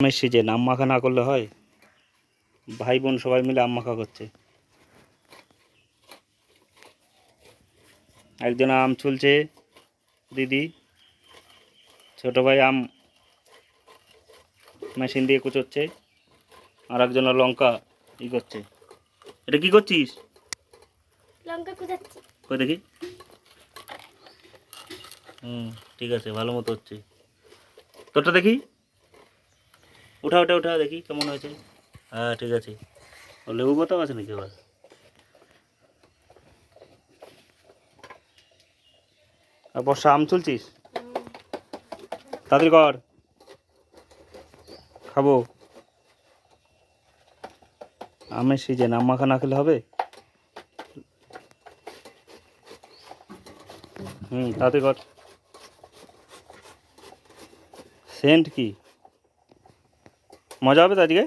Season আম মাখা না করলে হয়? ভাই বোন সবাই মিলে আম মাখা করছে। একজন আম ছুলছে দিদি। ছোট ভাই আম মেশিন দিয়ে কুচোচ্ছে আর একজন লঙ্কা ই করছে। এটা কি করছিস? লঙ্কা কুচাচ্ছি। কই দেখি? হুম ঠিক আছে ভালো মতো হচ্ছে। তোরটা দেখি? উঠা উঠা উঠা দেখি কেমন হয়েছে। হ্যাঁ ঠিক আছে। ও লেবু পাতাও আছে নাকি আবার? আর বর্ষা আম তুলছিস তাড়াতাড়ি কর। খাব। আমের সিজন আম মাখা না খেলে হবে? হুম তাড়াতাড়ি কর। সেন্ট কি? মজা হবে তো আজকে?